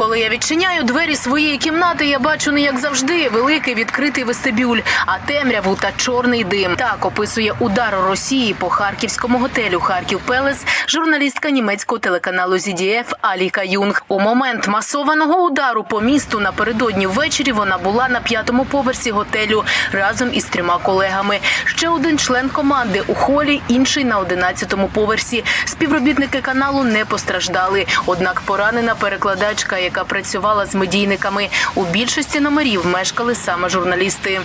Коли я відчиняю двері своєї кімнати, я бачу не як завжди великий відкритий вестибюль, а темряву та чорний дим. Так описує удар Росії по харківському готелю Харків Пелес журналістка німецького телеканалу ZDF Аліка Юнг. У момент масованого удару по місту напередодні ввечері вона була на п'ятому поверсі готелю разом із трьома колегами. Ще один член команди у холі, інший на одинадцятому поверсі. Співробітники каналу не постраждали. Однак поранена перекладачка, яка працювала з медійниками. У більшості номерів мешкали саме журналісти.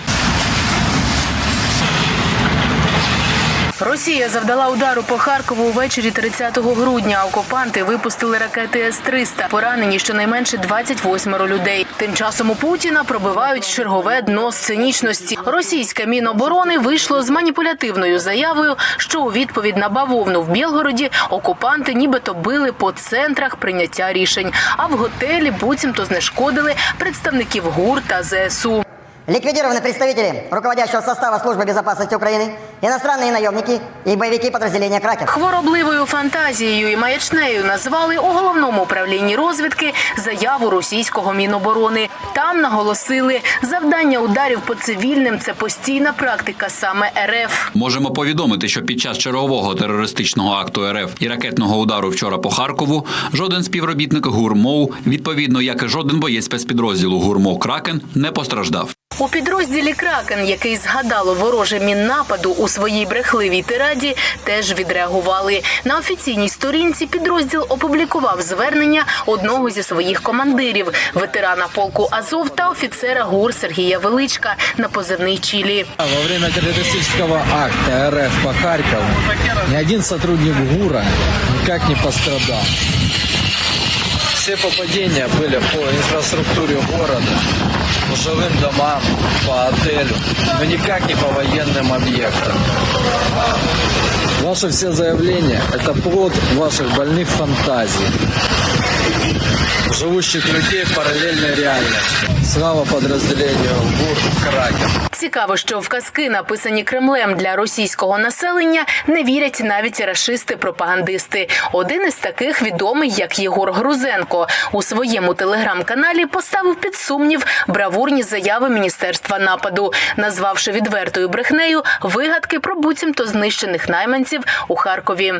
Росія завдала удару по Харкову увечері 30 грудня. Окупанти випустили ракети С-300. Поранені щонайменше 28 людей. Тим часом у Путіна пробивають чергове дно сценічності. Російське міноборони вийшло з маніпулятивною заявою, що у відповідь на бавовну в Білгороді окупанти нібито били по центрах прийняття рішень. А в готелі буцімто знешкодили представників ГУР та ЗСУ. Ликвидированы представители руководящего состава Службы безопасности Украины, иностранные наемники и боевики подразделения «Кракен». Хворобливою фантазією і маячнею назвали у головному управлінні розвідки заяву російського міноборони. Там наголосили, завдання ударів по цивільним це постійна практика саме РФ. Можемо повідомити, що під час чергового терористичного акту РФ і ракетного удару вчора по Харкову жоден співробітник ГУРМОУ, відповідно як і жоден боєць спецпідрозділу ГУРМО Кракен, не постраждав. У підрозділі Кракен, який згадало вороже міннападу у своїй брехливій тираді, теж відреагували. На офіційній сторінці підрозділ опублікував звернення одного зі своїх командирів, ветерана полку Азов та офіцера ГУР Сергія Величка на позивний Чілі. Во время террористического акта РФ по Харькову ни один сотрудник ГУРа никак не пострадал. Все попадения были по инфраструктуре города, по жилым домам, по отелю, но никак не по военным объектам. Ваши все заявления – это плод ваших больных фантазий, живущих людей в параллельной реальности. Слава подразделению ГУР «Кракен». Цікаво, що в казки, написані Кремлем для російського населення, не вірять навіть рашисти-пропагандисти. Один із таких відомий як Єгор Грузенко у своєму телеграм-каналі поставив під сумнів бравурні заяви міністерства нападу, назвавши відвертою брехнею вигадки про буцімто знищених найманців у Харкові.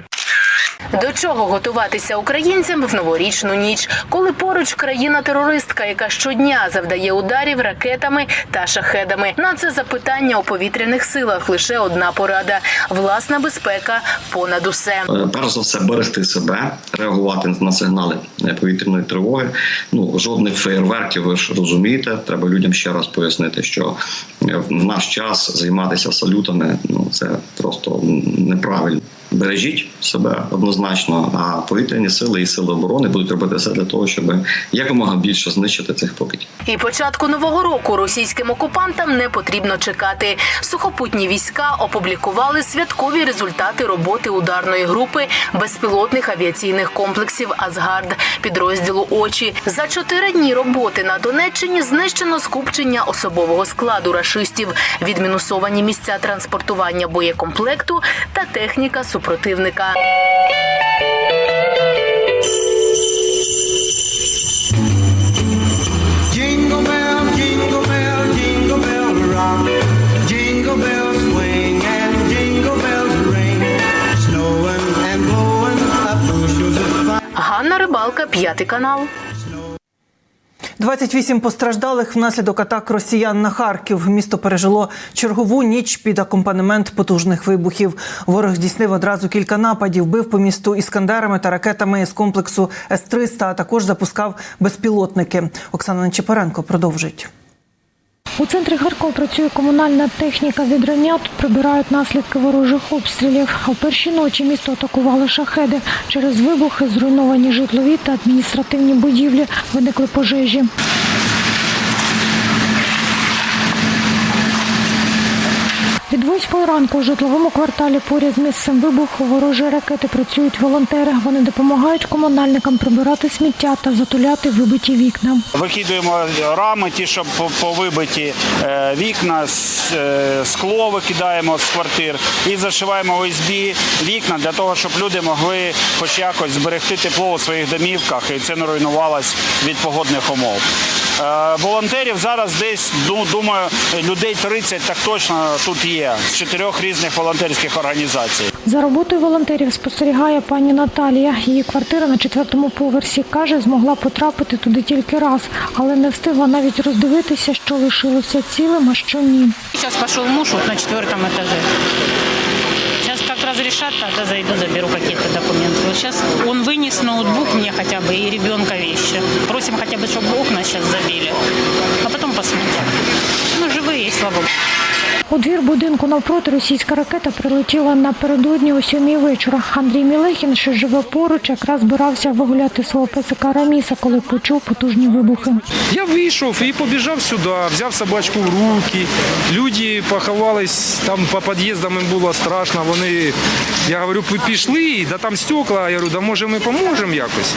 До чого готуватися українцям в новорічну ніч, коли поруч країна-терористка, яка щодня завдає ударів ракетами та шахедами? На це запитання у повітряних силах лише одна порада: власна безпека понад усе. Е, Перш за все, берегти себе, реагувати на сигнали е, повітряної тривоги. Ну жодних феєрверків, ви ж розумієте. Треба людям ще раз пояснити, що е, в наш час займатися салютами ну це просто неправильно. Бережіть себе однозначно, а повітряні сили і сили оборони будуть робити все для того, щоб якомога більше знищити цих покидьків. І початку нового року російським окупантам не потрібно чекати. Сухопутні війська опублікували святкові результати роботи ударної групи безпілотних авіаційних комплексів Асгард підрозділу Очі. За чотири дні роботи на Донеччині знищено скупчення особового складу рашистів, відмінусовані місця транспортування боєкомплекту та техніка супротивника. Ганна Рибалка, п'ятий канал. 28 постраждалих внаслідок атак росіян на Харків. Місто пережило чергову ніч під акомпанемент потужних вибухів. Ворог здійснив одразу кілька нападів, бив по місту іскандерами та ракетами з комплексу С-300, а також запускав безпілотники. Оксана Нечепаренко продовжить. У центрі Харкова працює комунальна техніка відрання. Тут прибирають наслідки ворожих обстрілів. В перші ночі місто атакували шахеди. Через вибухи зруйновані житлові та адміністративні будівлі. Виникли пожежі. Від восьмої ранку у житловому кварталі поряд з місцем вибуху ворожі ракети працюють волонтери. Вони допомагають комунальникам прибирати сміття та затуляти вибиті вікна. Викидуємо рами, ті, що по- повибиті е, вікна, е, скло викидаємо з квартир і зашиваємо ОСБ вікна для того, щоб люди могли хоч якось зберегти тепло у своїх домівках, і це не руйнувалось від погодних умов. Е, Волонтерів зараз десь думаю, людей 30 так точно тут є з чотирьох різних волонтерських організацій. За роботою волонтерів спостерігає пані Наталія. Її квартира на четвертому поверсі каже, змогла потрапити туди тільки раз, але не встигла навіть роздивитися, що лишилося цілим, а що ні. Сейчас пошел муж вот на четвертом этаже. Сейчас как разрешат, тогда зайду, заберу какие-то документы. Вот сейчас он вынес ноутбук мне хотя бы и ребенка вещи. Просим хотя бы, чтобы окна сейчас забили, а У двір будинку навпроти російська ракета прилетіла напередодні о сьомій вечора. Андрій Мілехін, що живе поруч, якраз збирався вигуляти свого песика Раміса, коли почув потужні вибухи. Я вийшов і побіжав сюди, взяв собачку в руки. Люди поховались там по під'їздам, їм було страшно. Вони, я говорю, пішли, да там стекла. Я говорю, да може ми поможемо якось.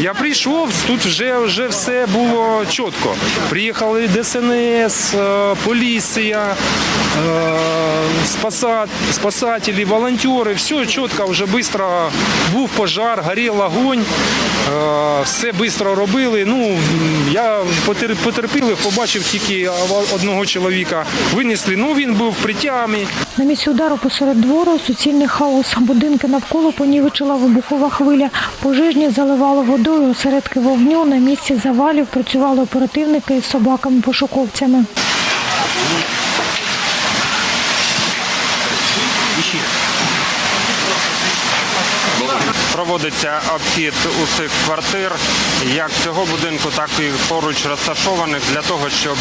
Я прийшов, тут вже, вже все було чітко. Приїхали ДСНС, е, поліція, е, спаса- спасателі, волонтери, все чітко, вже швидко був пожар, горів огонь, е, все швидко робили. Ну, я потер- потерпілих побачив тільки одного чоловіка. Винесли, ну він був при тямі. На місці удару посеред двору суцільний хаос. Будинки навколо понівечила вибухова хвиля. Пожежні заливало водою осередки вогню. На місці завалів працювали оперативники із собаками-пошуковцями. Проводиться обхід усіх квартир, як цього будинку, так і поруч розташованих, для того, щоб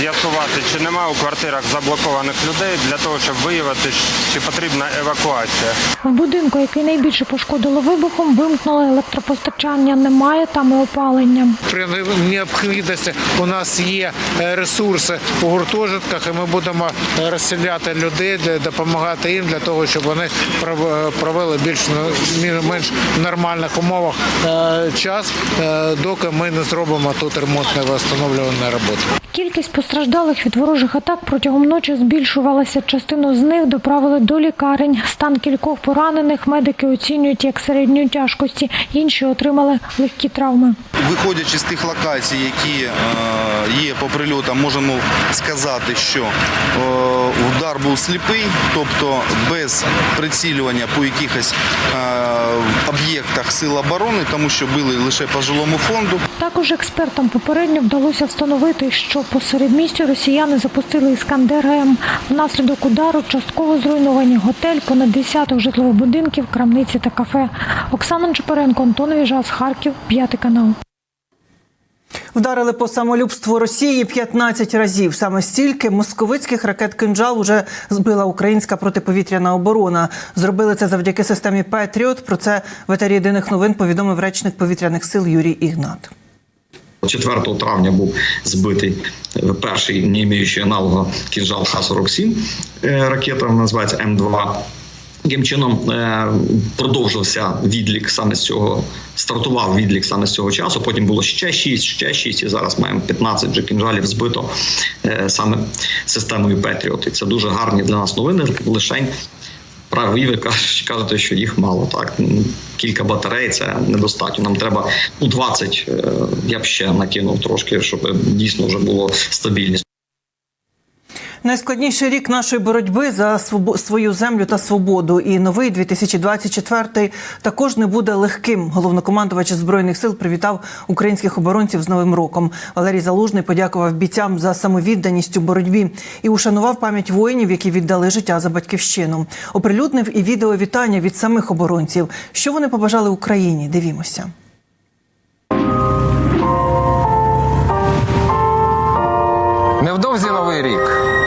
з'ясувати, чи нема у квартирах заблокованих людей, для того, щоб виявити, чи потрібна евакуація. В будинку, який найбільше пошкодило вибухом, вимкнули електропостачання. Немає там і опалення. При необхідності у нас є е, ресурси у гуртожитках, і ми будемо е, розселяти людей, допомагати їм для того, щоб вони пров- провели більш на- менш нормальних умовах е, час, е, доки ми не зробимо тут ремонтне встановлювані роботи. Кількість постраждалих від ворожих атак протягом ночі збільшувалася. Частину з них доправили до лікарень. Стан кількох поранених медики оцінюють як середньої тяжкості. Інші отримали легкі травми. Виходячи з тих локацій, які е, є по прильотам, можемо сказати, що е, удар був сліпий, тобто без прицілювання по якихось е, об'єктах сил оборони, тому що били лише по жилому фонду. Також експертам попередньо вдалося встановити, що посеред місця росіяни запустили іскандер М. Внаслідок удару частково зруйновані готель, понад десяток житлових будинків, крамниці та кафе. Оксана Чепаренко, Антон Віжас, Харків, п'ятий канал. Вдарили по самолюбству Росії 15 разів. Саме стільки московицьких ракет «Кинджал» уже збила українська протиповітряна оборона. Зробили це завдяки системі «Петріот». Про це в етері єдиних новин повідомив речник повітряних сил Юрій Ігнат. 4 травня був збитий перший не маючий аналога кінжал Х-47. Е, Ракета називається М2. Таким чином е, продовжився відлік саме з цього, стартував відлік саме з цього часу. Потім було ще 6, ще 6, і зараз маємо 15 вже кінжалів збито е, саме системою Петріот. І це дуже гарні для нас новини. Лишень праві ви кажете, що їх мало. Так М, кілька батарей це недостатньо. Нам треба ну 20, е, Я б ще накинув трошки, щоб дійсно вже було стабільність. Найскладніший рік нашої боротьби за свою землю та свободу. І новий 2024 також не буде легким. Головнокомандувач збройних сил привітав українських оборонців з новим роком. Валерій Залужний подякував бійцям за самовідданість у боротьбі і ушанував пам'ять воїнів, які віддали життя за батьківщину. Оприлюднив і відео вітання від самих оборонців. Що вони побажали Україні? Дивімося.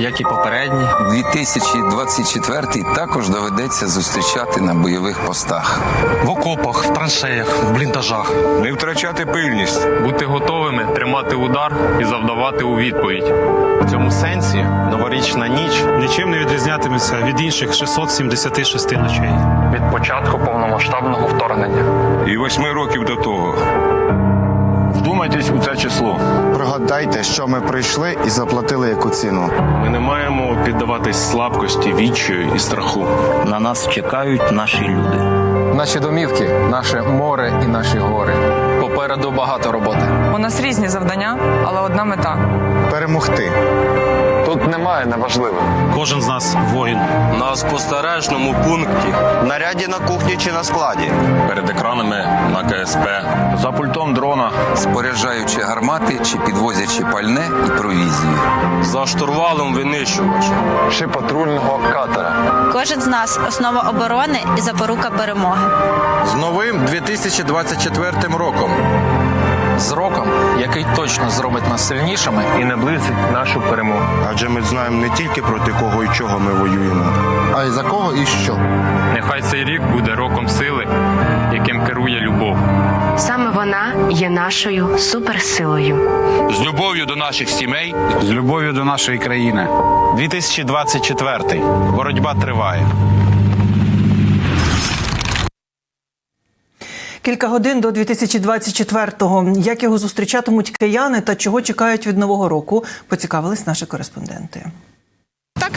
Як і попередні. 2024 також доведеться зустрічати на бойових постах. В окопах, в траншеях, в бліндажах. Не втрачати пильність, бути готовими тримати удар і завдавати у відповідь. В цьому сенсі новорічна ніч Нічим не відрізнятиметься від інших 676 ночей. від початку повномасштабного вторгнення. І восьми років до того. Вдумайтесь у це число. Пригадайте, що ми прийшли і заплатили яку ціну. Ми не маємо піддаватись слабкості, відчаю і страху. На нас чекають наші люди. Наші домівки, наше море і наші гори. Попереду багато роботи. У нас різні завдання, але одна мета. Перемогти. Тут немає неважливого. Кожен з нас воїн. На спостережному пункті. Наряді на кухні чи на складі. Перед екранами на КСП. За пультом дрона. Споряджаючи гармати чи підвозячи пальне і провізію. За штурвалом винищувача. Чи патрульного катера. Кожен з нас основа оборони і запорука перемоги. З новим 2024 роком. З роком, який точно зробить нас сильнішими і наблизить нашу перемогу. Адже ми знаємо не тільки проти кого і чого ми воюємо, а й за кого і що. Нехай цей рік буде роком сили, яким керує любов. Саме вона є нашою суперсилою. З любов'ю до наших сімей. З любов'ю до нашої країни. 2024. Боротьба триває. Кілька годин до 2024-го. Як його зустрічатимуть кияни та чого чекають від нового року, поцікавились наші кореспонденти.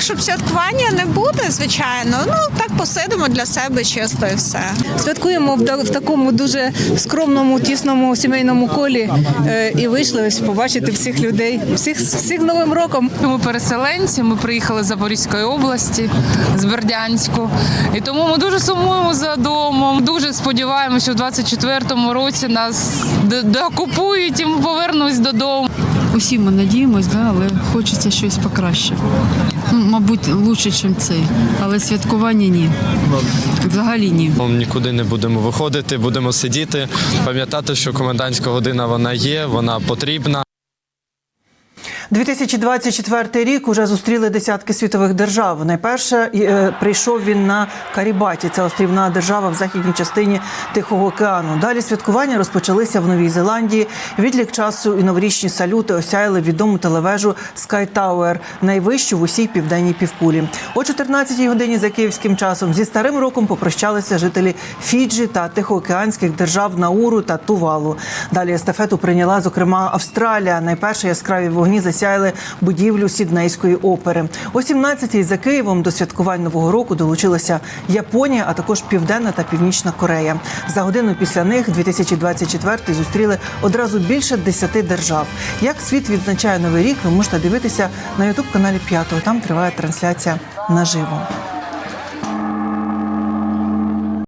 Щоб святкування не буде, звичайно. Ну так посидимо для себе чисто і все. Святкуємо в, в такому дуже скромному, тісному сімейному колі е, і вийшли ось побачити всіх людей, всіх всіх новим роком. Ми переселенці. Ми приїхали з Запорізької області, з Бердянську. І тому ми дуже сумуємо за домом. Дуже сподіваємося, що в 24-му році нас докупують і ми повернемось додому. Усі ми надіємось, да, але хочеться щось покраще. Ну, Мабуть, лучше, ніж цей, але святкування ні. Взагалі ні. Нікуди не будемо виходити, будемо сидіти, пам'ятати, що комендантська година вона є, вона потрібна. 2024 рік уже зустріли десятки світових держав. Найперше е, прийшов він на Карібаті. Це острівна держава в західній частині Тихого океану. Далі святкування розпочалися в Новій Зеландії. Відлік часу і новорічні салюти осяяли відому телевежу Sky Tower, найвищу в усій південній півкулі. О 14-й годині за київським часом зі старим роком попрощалися жителі Фіджі та Тихоокеанських держав Науру та Тувалу. Далі естафету прийняла зокрема Австралія. Найперші яскраві вогні засяяли будівлю Сіднейської опери. О 17-й за Києвом до святкувань нового року долучилася Японія, а також Південна та Північна Корея. За годину після них 2024 зустріли одразу більше 10 держав. Як світ відзначає новий рік, ви можете дивитися на ютуб каналі П'ятого. Там триває трансляція наживо.